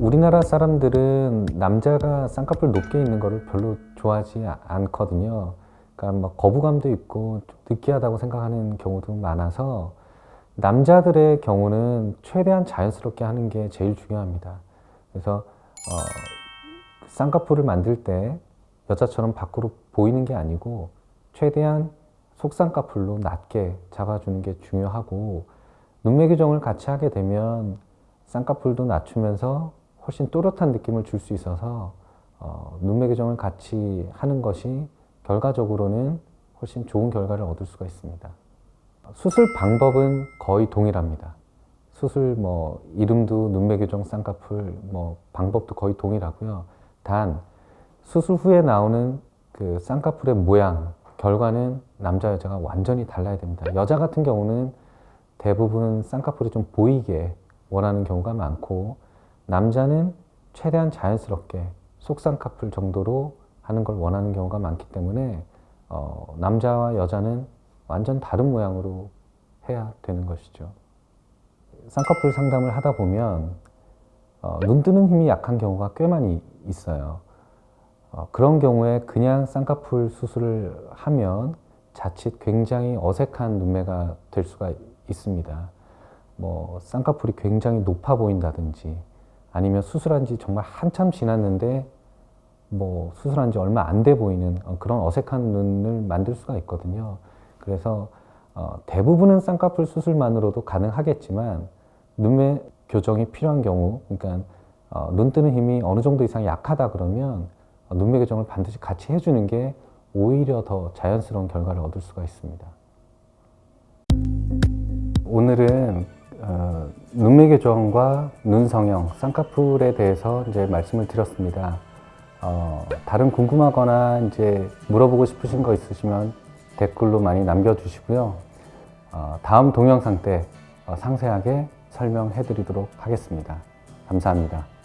우리나라 사람들은 남자가 쌍꺼풀 높게 있는 거를 별로 좋아하지 아- 않거든요. 그러니까 막 거부감도 있고 좀 느끼하다고 생각하는 경우도 많아서 남자들의 경우는 최대한 자연스럽게 하는 게 제일 중요합니다. 그래서 어, 쌍꺼풀을 만들 때 여자처럼 밖으로 보이는 게 아니고 최대한 속쌍꺼풀로 낮게 잡아주는 게 중요하고 눈매 교정을 같이 하게 되면 쌍꺼풀도 낮추면서 훨씬 또렷한 느낌을 줄 수 있어서 어, 눈매 교정을 같이 하는 것이 결과적으로는 훨씬 좋은 결과를 얻을 수가 있습니다. 수술 방법은 거의 동일합니다. 수술 뭐 이름도 눈매 교정 쌍꺼풀 뭐 방법도 거의 동일하고요. 단 수술 후에 나오는 그 쌍꺼풀의 모양 결과는 남자 여자가 완전히 달라야 됩니다. 여자 같은 경우는 대부분 쌍꺼풀이 좀 보이게 원하는 경우가 많고 남자는 최대한 자연스럽게 속쌍꺼풀 정도로 하는 걸 원하는 경우가 많기 때문에 어, 남자와 여자는 완전 다른 모양으로 해야 되는 것이죠. 쌍꺼풀 상담을 하다 보면 어, 눈 뜨는 힘이 약한 경우가 꽤 많이 있어요. 어, 그런 경우에 그냥 쌍꺼풀 수술을 하면 자칫 굉장히 어색한 눈매가 될 수가 있습니다. 뭐 쌍꺼풀이 굉장히 높아 보인다든지 아니면 수술한 지 정말 한참 지났는데 뭐 수술한 지 얼마 안 돼 보이는 어, 그런 어색한 눈을 만들 수가 있거든요. 그래서 어, 대부분은 쌍꺼풀 수술만으로도 가능하겠지만 눈매 교정이 필요한 경우, 그러니까 어, 눈 뜨는 힘이 어느 정도 이상 약하다 그러면 어, 눈매 교정을 반드시 같이 해주는 게 오히려 더 자연스러운 결과를 얻을 수가 있습니다. 오늘은 어, 눈매 교정과 눈 성형, 쌍꺼풀에 대해서 이제 말씀을 드렸습니다. 어, 다른 궁금하거나 이제 물어보고 싶으신 거 있으시면 댓글로 많이 남겨주시고요. 어, 다음 동영상 때 어, 상세하게 설명해 드리도록 하겠습니다. 감사합니다.